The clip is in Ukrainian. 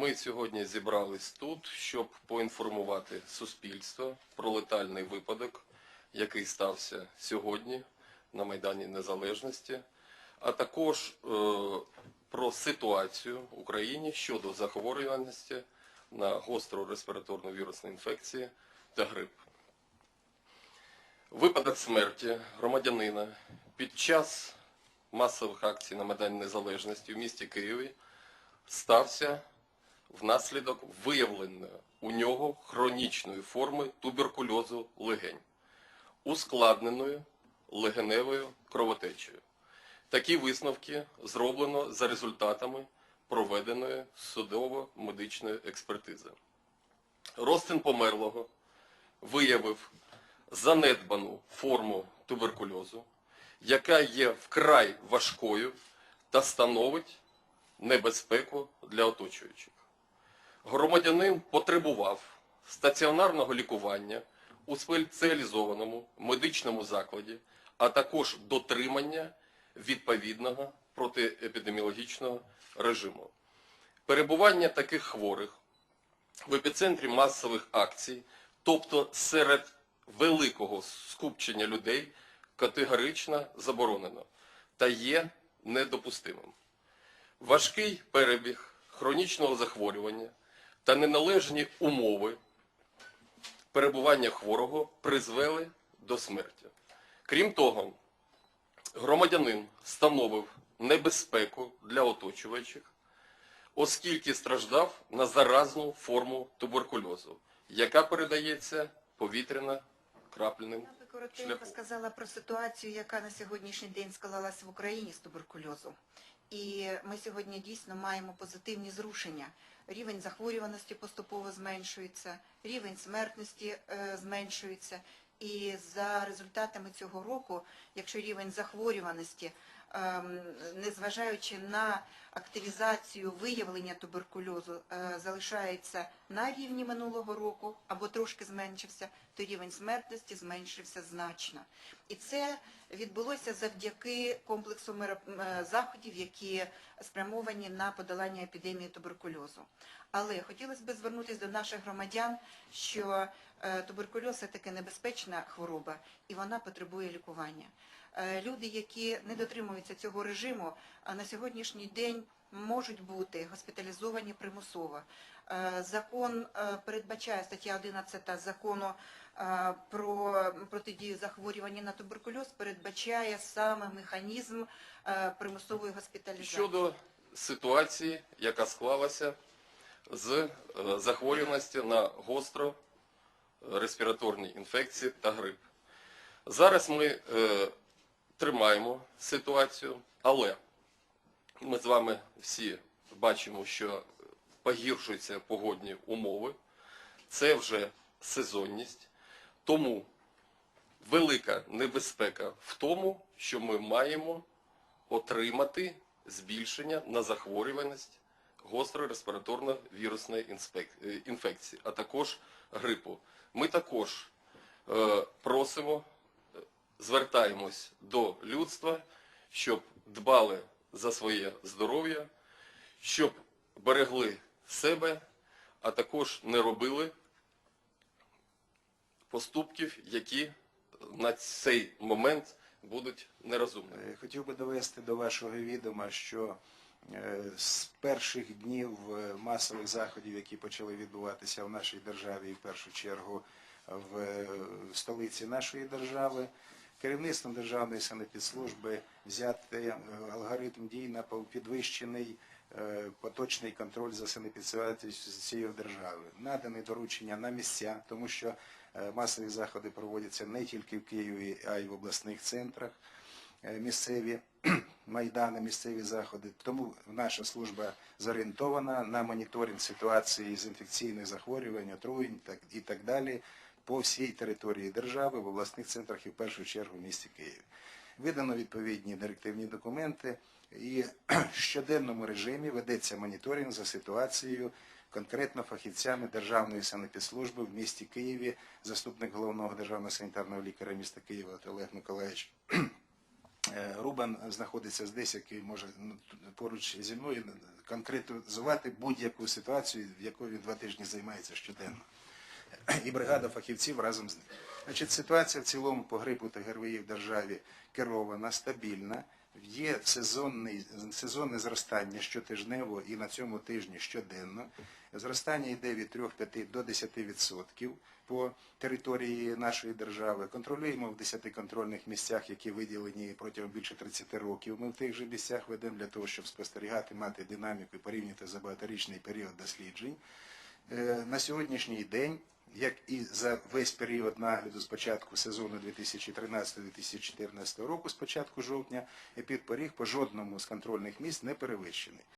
Ми сьогодні зібрались тут, щоб поінформувати суспільство про летальний випадок, який стався сьогодні на Майдані Незалежності, а також е, про ситуацію в Україні щодо захворюваності на гостру респіраторну вірусну інфекцію та грип. Випадок смерті громадянина під час масових акцій на Майдані Незалежності в місті Києві стався внаслідок виявленої у нього хронічної форми туберкульозу легень, ускладненою легеневою кровотечею. Такі висновки зроблено за результатами проведеної судово-медичної експертизи. Розтин померлого виявив занедбану форму туберкульозу, яка є вкрай важкою та становить небезпеку для оточуючих. Громадянин потребував стаціонарного лікування у спеціалізованому медичному закладі, а також дотримання відповідного протиепідеміологічного режиму. Перебування таких хворих в епіцентрі масових акцій, тобто серед великого скупчення людей, категорично заборонено та є недопустимим. Важкий перебіг хронічного захворювання та неналежні умови перебування хворого призвели до смерті. Крім того, громадянин становив небезпеку для оточувачів, оскільки страждав на заразну форму туберкульозу, яка передається повітряно-крапляним Я би коротенько сказала про ситуацію, яка на сьогоднішній день склалася в Україні з туберкульозом. І ми сьогодні дійсно маємо позитивні зрушення. Рівень захворюваності поступово зменшується, рівень смертності е, зменшується. І за результатами цього року, якщо рівень захворюваності, незважаючи на активізацію виявлення туберкульозу, е, залишається на рівні минулого року або трошки зменшився, то рівень смертності зменшився значно. І це відбулося завдяки комплексу мера- заходів, які спрямовані на подолання епідемії туберкульозу. Але хотілося б звернутися до наших громадян, що е, туберкульоз це таки небезпечна хвороба і вона потребує лікування. Е, Люди, які не дотримуються цього режиму, а на сьогоднішній день можуть бути госпіталізовані примусово. Е, Закон е, передбачає стаття 11 закону е, про протидію захворювання на туберкульоз передбачає саме механізм е, примусової госпіталізації. Щодо ситуації, яка склалася з е, захворюваності на гостро респіраторні інфекції та грип. Зараз ми е, тримаємо ситуацію, але ми з вами всі бачимо, що погіршуються погодні умови. Це вже сезонність. Тому велика небезпека в тому, що ми маємо отримати збільшення на захворюваність гострої респіраторно-вірусної е, інфекції, а також грипу. Ми також е, просимо, звертаємось до людства, щоб дбали за своє здоров'я, щоб берегли себе, а також не робили поступків, які на цей момент будуть нерозумними. Е, Хотів би довести до вашого відома, що е, з перших днів е, масових заходів, які почали відбуватися в нашій державі, і в першу чергу в столиці нашої держави, керівництвом Державної санепідслужби взяти е, алгоритм дій на підвищений е, поточний контроль за санепідситуацією держави. Надані доручення на місця, тому що е, масові заходи проводяться не тільки в Києві, а й в обласних центрах місцеві майдани, місцеві заходи. Тому наша служба зорієнтована на моніторинг ситуації з інфекційних захворювань, отруєнь і так далі по всій території держави, в обласних центрах і в першу чергу в місті Києві. Видано відповідні директивні документи і в щоденному режимі ведеться моніторинг за ситуацією конкретно фахівцями Державної санепідслужби в місті Києві, заступник головного державного санітарного лікаря міста Києва Олег Миколаївич Е, Рубан знаходиться здесь, який може поруч зі мною конкретизувати будь-яку ситуацію, в якої він два тижні займається щоденно. І бригада фахівців разом з ним. Значить, ситуація в цілому по грипу та ГРВІ в державі керована, стабільна. Є сезонний, сезонне зростання щотижнево і на цьому тижні щоденно. Зростання йде від 3-5 до 10% по території нашої держави. Контролюємо в 10 контрольних місцях, які виділені протягом більше 30 років. Ми в тих же місцях ведемо для того, щоб спостерігати, мати динаміку і порівняти за багаторічний період досліджень. Е, На сьогоднішній день, як і за весь період нагляду з початку сезону 2013-2014 року, з початку жовтня, епідпоріг по жодному з контрольних місць не перевищений.